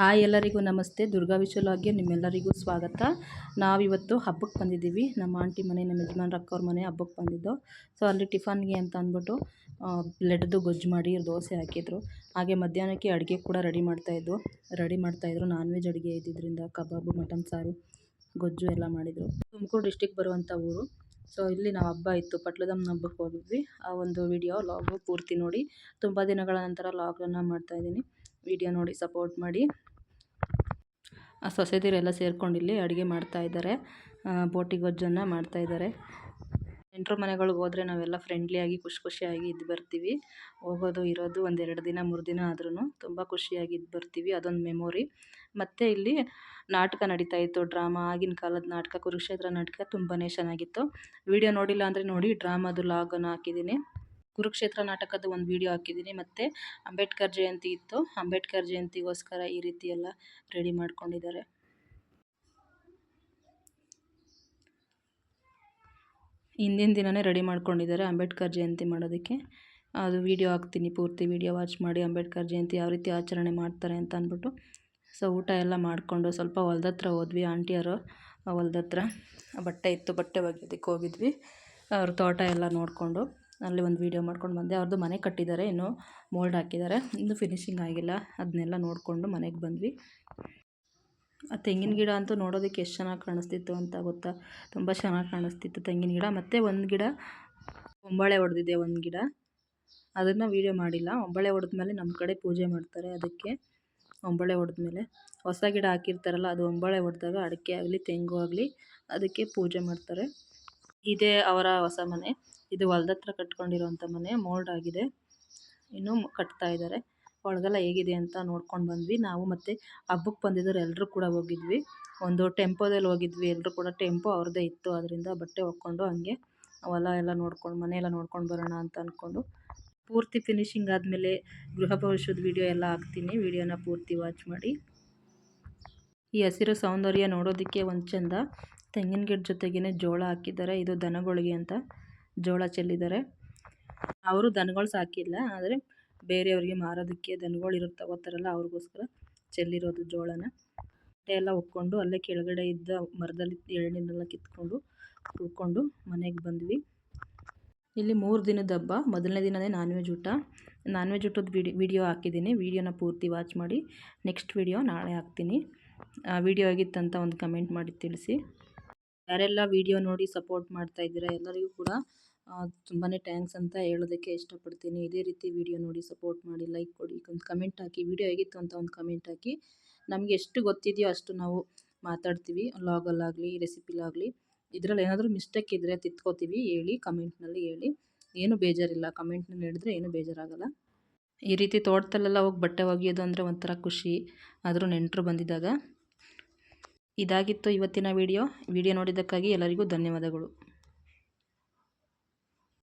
Hi ಎಲ್ಲರಿಗೂ ನಮಸ್ತೆ. ದುರ್ಗಾ ವಿಶ್ವಲಾಗ್ಯ ನಿಮ್ಮೆಲ್ಲರಿಗೂ ಸ್ವಾಗತ. ನಾವಿವತ್ತು ಹಬ್ಬಕ್ಕೆ ಬಂದಿದ್ದೀವಿ. ನಮ್ಮ ಆಂಟಿ ಮನೆ, ನಮ್ಮ ಯಜಮಾನ್ರ, ಅಕ್ಕವ್ರ ಮನೆ ಹಬ್ಬಕ್ಕೆ ಬಂದಿದ್ದು. ಸೊ ಅಲ್ಲಿ ಟಿಫನ್ಗೆ ಅಂತ ಅಂದ್ಬಿಟ್ಟು ಬ್ಲೆಡ್ದು ಗೊಜ್ಜು ಮಾಡಿ, ದೋಸೆ ಹಾಕಿದ್ರು. ಹಾಗೆ ಮಧ್ಯಾಹ್ನಕ್ಕೆ ಅಡುಗೆ ಕೂಡ ರೆಡಿ ಮಾಡ್ತಾಯಿದ್ರು ರೆಡಿ ಮಾಡ್ತಾಯಿದ್ರು ನಾನ್ ವೆಜ್ ಅಡುಗೆ ಇದ್ದಿದ್ದರಿಂದ ಕಬಾಬು, ಮಟನ್ ಸಾರು, ಗೊಜ್ಜು ಎಲ್ಲ ಮಾಡಿದರು. ತುಮಕೂರು ಡಿಸ್ಟಿಕ್ ಬರುವಂಥ ಊರು. ಸೊ ಇಲ್ಲಿ ನಾವು ಹಬ್ಬ ಇತ್ತು ಪಟ್ಲದಮ್ಮನ ಹಬ್ಬಕ್ಕೆ ಹೋಗಿದ್ವಿ ಆ ಒಂದು ವಿಡಿಯೋ, ಲಾಗು ಪೂರ್ತಿ ನೋಡಿ. ತುಂಬ ದಿನಗಳ ನಂತರ ಲಾಗನ್ನು ಮಾಡ್ತಾಯಿದ್ದೀನಿ ವಿಡಿಯೋ ನೋಡಿ ಸಪೋರ್ಟ್ ಮಾಡಿ. ಆ ಸೊಸೆದಿರೆಲ್ಲ ಸೇರ್ಕೊಂಡು ಇಲ್ಲಿ ಅಡುಗೆ ಮಾಡ್ತಾ ಇದ್ದಾರೆ. ಬೋಟಿ ಗೊಜ್ಜನ್ನು ಮಾಡ್ತಾ ಇದ್ದಾರೆ. ನೆಂಟ್ರ ಮನೆಗಳಿಗೆ ಹೋದರೆ ನಾವೆಲ್ಲ ಫ್ರೆಂಡ್ಲಿಯಾಗಿ, ಖುಷಿ ಖುಷಿಯಾಗಿ ಇದ್ದು ಬರ್ತೀವಿ. ಹೋಗೋದು, ಇರೋದು ಒಂದೆರಡು ದಿನ, ಮೂರು ದಿನ ಆದ್ರೂ ತುಂಬ ಖುಷಿಯಾಗಿ ಇದ್ದು ಬರ್ತೀವಿ. ಅದೊಂದು ಮೆಮೊರಿ. ಮತ್ತು ಇಲ್ಲಿ ನಾಟಕ ನಡೀತಾ ಇತ್ತು. ಡ್ರಾಮಾ, ಆಗಿನ ಕಾಲದ ನಾಟಕ, ಕುರುಕ್ಷೇತ್ರ ನಾಟಕ ತುಂಬಾ ಚೆನ್ನಾಗಿತ್ತು. ವಿಡಿಯೋ ನೋಡಿಲ್ಲ ಅಂದರೆ ನೋಡಿ, ಡ್ರಾಮಾದು ಲಾಗನ್ನು ಹಾಕಿದ್ದೀನಿ. ಕುರುಕ್ಷೇತ್ರ ನಾಟಕದ ಒಂದು ವಿಡಿಯೋ ಹಾಕಿದ್ದೀನಿ ಮತ್ತು ಅಂಬೇಡ್ಕರ್ ಜಯಂತಿ ಇತ್ತು. ಅಂಬೇಡ್ಕರ್ ಜಯಂತಿಗೋಸ್ಕರ ಈ ರೀತಿ ಎಲ್ಲ ರೆಡಿ ಮಾಡ್ಕೊಂಡಿದ್ದಾರೆ. ಹಿಂದಿನ ದಿನವೇ ರೆಡಿ ಮಾಡ್ಕೊಂಡಿದ್ದಾರೆ ಅಂಬೇಡ್ಕರ್ ಜಯಂತಿ ಮಾಡೋದಕ್ಕೆ. ಅದು ವೀಡಿಯೋ ಹಾಕ್ತೀನಿ. ಪೂರ್ತಿ ವೀಡಿಯೋ ವಾಚ್ ಮಾಡಿ ಅಂಬೇಡ್ಕರ್ ಜಯಂತಿ ಯಾವ ರೀತಿ ಆಚರಣೆ ಮಾಡ್ತಾರೆ ಅಂತ ಅಂದ್ಬಿಟ್ಟು. ಸೊ ಊಟ ಎಲ್ಲ ಮಾಡಿಕೊಂಡು ಸ್ವಲ್ಪ ಹೊಲ್ದ ಹತ್ರ ಹೋದ್ವಿ. ಆಂಟಿಯರು ಹೊಲ್ದ ಹತ್ರ ಬಟ್ಟೆ ಇತ್ತು. ಬಟ್ಟೆ ಒಗೆಯೋದಕ್ಕೆ ಹೋಗಿದ್ವಿ. ಅವ್ರ ತೋಟ ಎಲ್ಲ ನೋಡಿಕೊಂಡು. ಅಲ್ಲಿ ಒಂದು ವೀಡಿಯೋ ಮಾಡ್ಕೊಂಡು ಬಂದೆ. ಅವ್ರದ್ದು ಮನೆ ಕಟ್ಟಿದ್ದಾರೆ ಇನ್ನೂ ಮೋಲ್ಡ್ ಹಾಕಿದ್ದಾರೆ ಇನ್ನೂ ಫಿನಿಶಿಂಗ್ ಆಗಿಲ್ಲ. ಅದನ್ನೆಲ್ಲ ನೋಡಿಕೊಂಡು ಮನೆಗೆ ಬಂದ್ವಿ. ಆ ತೆಂಗಿನ ಗಿಡ ಅಂತೂ ನೋಡೋದಕ್ಕೆ ಎಷ್ಟು ಚೆನ್ನಾಗಿ ಕಾಣಿಸ್ತಿತ್ತು ಅಂತ ಗೊತ್ತಾ? ತುಂಬ ಚೆನ್ನಾಗಿ ಕಾಣಿಸ್ತಿತ್ತು ತೆಂಗಿನ ಗಿಡ. ಮತ್ತು ಒಂದು ಗಿಡ, ಒಂಬಳೆ ಹೊಡೆದಿದೆ ಒಂದು ಗಿಡ. ಅದನ್ನು ವೀಡಿಯೋ ಮಾಡಿಲ್ಲ. ಒಂಬಳೆ ಮೇಲೆ ನಮ್ಮ ಕಡೆ ಪೂಜೆ ಮಾಡ್ತಾರೆ ಅದಕ್ಕೆ ಒಂಬಳೆ ಮೇಲೆ ಹೊಸ ಗಿಡ ಹಾಕಿರ್ತಾರಲ್ಲ, ಅದು ಒಂಬಳೆ ಹೊಡೆದಾಗ ಅಡಿಕೆ ಆಗಲಿ, ತೆಂಗು ಆಗಲಿ, ಅದಕ್ಕೆ ಪೂಜೆ ಮಾಡ್ತಾರೆ. ಇದೇ ಅವರ ಹೊಸ ಮನೆ. ಇದು ಹೊಲ್ದ ಹತ್ರ ಕಟ್ಕೊಂಡಿರೋಂಥ ಮನೆ ಮೋಲ್ಡ್ ಆಗಿದೆ. ಇನ್ನೂ ಕಟ್ತಾ ಇದ್ದಾರೆ ಒಳಗೆಲ್ಲ ಹೇಗಿದೆ ಅಂತ ನೋಡ್ಕೊಂಡು ಬಂದ್ವಿ. ನಾವು ಮತ್ತು ಹಬ್ಬಕ್ಕೆ ಬಂದಿದ್ದವ್ರು ಎಲ್ಲರೂ ಕೂಡ ಹೋಗಿದ್ವಿ. ಒಂದು ಟೆಂಪೋದಲ್ಲಿ ಹೋಗಿದ್ವಿ. ಎಲ್ಲರೂ ಕೂಡ ಟೆಂಪೋ ಅವ್ರದ್ದೇ ಇತ್ತು. ಅದರಿಂದ ಬಟ್ಟೆ ಒಕ್ಕೊಂಡು ಹಂಗೆ ಹೊಲ ಎಲ್ಲ ನೋಡ್ಕೊಂಡು, ಮನೆ ಎಲ್ಲ ನೋಡ್ಕೊಂಡು ಬರೋಣ ಅಂತ ಅಂದ್ಕೊಂಡು ಪೂರ್ತಿ ಫಿನಿಶಿಂಗ್ ಆದಮೇಲೆ ಗೃಹ ಭವಿಷ್ಯದ ವೀಡಿಯೋ ಎಲ್ಲ ಹಾಕ್ತೀನಿ. ವೀಡಿಯೋನ ಪೂರ್ತಿ ವಾಚ್ ಮಾಡಿ. ಈ ಹಸಿರು ಸೌಂದರ್ಯ ನೋಡೋದಕ್ಕೆ ಒಂದು ಚೆಂದ ತೆಂಗಿನ ಗಿಡ ಜೊತೆಗೇ ಜೋಳ ಹಾಕಿದ್ದಾರೆ. ಇದು ದನಗಳಿಗೆ ಅಂತ. ಜೋಳ ಚೆಲ್ಲಿದ್ದಾರೆ. ಅವರು ದನಗಳು ಸಾಕಿಲ್ಲ, ಆದರೆ ಬೇರೆಯವರಿಗೆ ಮಾರೋದಕ್ಕೆ ದನಗಳು ಇರೋ ತಗೋತಾರಲ್ಲ, ಅವ್ರಿಗೋಸ್ಕರ ಚೆಲ್ಲಿರೋದು ಜೋಳನ. ಬಟ್ಟೆ ಎಲ್ಲ ಒಕ್ಕೊಂಡು ಅಲ್ಲೇ ಕೆಳಗಡೆ ಇದ್ದ ಮರದಲ್ಲಿ ಎಳ್ನೀರನ್ನೆಲ್ಲ ಕಿತ್ಕೊಂಡು ಉಳ್ಕೊಂಡು ಮನೆಗೆ ಬಂದ್ವಿ. ಇಲ್ಲಿ ಮೂರು ದಿನದ ಹಬ್ಬ, ಮೊದಲನೇ ದಿನವೇ ನಾನ್ ವೆಜ್ ಊಟ. ನಾನ್ ವೆಜ್ ಊಟದ ವಿಡಿ, ವಿಡಿಯೋ ಹಾಕಿದ್ದೀನಿ, ವಿಡಿಯೋನ ಪೂರ್ತಿ ವಾಚ್ ಮಾಡಿ. ನೆಕ್ಸ್ಟ್ ವಿಡಿಯೋ ನಾಳೆ ಹಾಕ್ತೀನಿ. ವಿಡಿಯೋ ಆಗಿತ್ತಂತ ಒಂದು ಕಮೆಂಟ್ ಮಾಡಿ ತಿಳಿಸಿ. ಯಾರೆಲ್ಲ ವಿಡಿಯೋ ನೋಡಿ ಸಪೋರ್ಟ್ ಮಾಡ್ತಾ ಇದ್ದೀರಾ ಎಲ್ಲರಿಗೂ ಕೂಡ ತುಂಬಾ ಥ್ಯಾಂಕ್ಸ್ ಅಂತ ಹೇಳೋದಕ್ಕೆ ಇಷ್ಟಪಡ್ತೀನಿ. ಇದೇ ರೀತಿ ವಿಡಿಯೋ ನೋಡಿ ಸಪೋರ್ಟ್ ಮಾಡಿ, ಲೈಕ್ ಕೊಡಿ, ಒಂದು ಕಮೆಂಟ್ ಹಾಕಿ. ವಿಡಿಯೋ ಹೇಗಿತ್ತು ಅಂತ ಒಂದು ಕಮೆಂಟ್ ಹಾಕಿ. ನಮಗೆ ಎಷ್ಟು ಗೊತ್ತಿದೆಯೋ ಅಷ್ಟು ನಾವು ಮಾತಾಡ್ತೀವಿ. ಲಾಗಲ್ಲಾಗಲಿ ರೆಸಿಪಿಲಾಗಲಿ. ಇದರಲ್ಲಿ ಏನಾದರೂ ಮಿಸ್ಟೇಕ್ ಇದ್ದರೆ ತಿತ್ಕೋತೀವಿ, ಹೇಳಿ, ಕಮೆಂಟ್ನಲ್ಲಿ ಹೇಳಿ. ಏನು ಬೇಜಾರಿಲ್ಲ. ಕಮೆಂಟ್ನಲ್ಲಿ ಹೇಳಿದ್ರೆ ಏನು ಬೇಜಾರಾಗಲ್ಲ. ಈ ರೀತಿ ತೋಟದಲ್ಲೆಲ್ಲ ಹೋಗಿ ಬಟ್ಟೆ ಒಗೆಯೋದು ಅಂದರೆ ಒಂಥರ ಖುಷಿ. ಆದರೂ ನೆಂಟರು ಬಂದಿದ್ದಾಗ. ಇದಾಗಿತ್ತು ಇವತ್ತಿನ ವಿಡಿಯೋ. ವಿಡಿಯೋ ನೋಡಿದ್ದಕ್ಕಾಗಿ ಎಲ್ಲರಿಗೂ ಧನ್ಯವಾದಗಳು.